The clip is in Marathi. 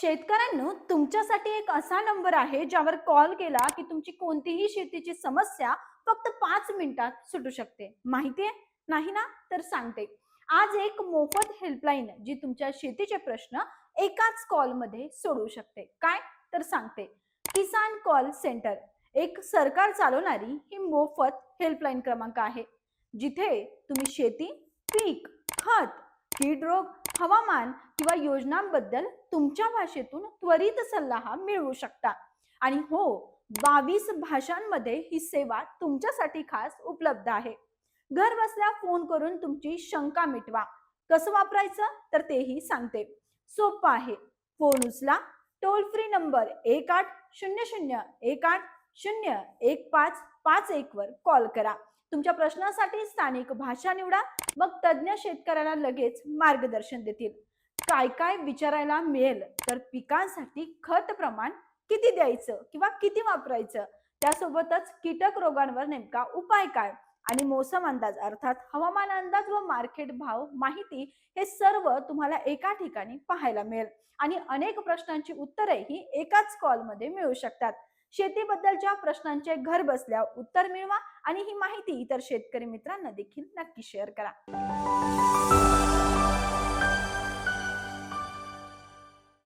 शेतकऱ्यांनो तुमच्यासाठी एक असा नंबर आहे ज्यावर कॉल केला की तुमची कोणतीही शेतीची समस्या फक्त पाच मिनिटात सुटू शकते. माहितीये नाही ना? तर सांगते. आज एक मोफत हेल्पलाईन जी तुमच्या शेतीचे प्रश्न एकाच कॉलमध्ये सोडवू शकते. काय? तर सांगते. किसान कॉल सेंटर एक सरकार चालवणारी ही मोफत हेल्पलाईन क्रमांक आहे. जिथे तुम्ही शेती पीक खत रोग हवामान किंवा योजनांबद्दल तुमच्या भाषेतून त्वरित सल्ला हा मिळवू शकता. आणि हो बावीस भाषांमध्ये ही सेवा तुमच्यासाठी खास उपलब्ध आहे. घर बसल्या फोन करून तुमची शंका मिटवा. कसं वापरायचं? तर तेही सांगते. सोपं आहे. फोन उचला. टोल फ्री नंबर एक आठ शून्य शून्य एक आठ शून्य एक पाच पाच एक वर कॉल करा. तुमच्या प्रश्नासाठी स्थानिक भाषा निवडा मग तज्ज्ञ शेतकऱ्याला लगेच मार्गदर्शन देतील. काय काय विचारायला मिळेल तर पिकांसाठी खत प्रमाण किती द्यायचं किंवा किती वापरायचं? त्यासोबतच कीटक रोगांवर नेमका उपाय काय? आणि मोसम अंदाज अर्थात हवामान अंदाज व मार्केट भाव माहिती हे सर्व तुम्हाला एका ठिकाणी पाहायला मिळेल. आणि अनेक प्रश्नांची उत्तरेही एकाच कॉलमध्ये मिळू शकतात. शेतीबद्दलच्या प्रश्नांचे घर बसल्या उत्तर मिळवा आणि ही माहिती इतर शेतकरी मित्रांना देखील नक्की शेअर करा.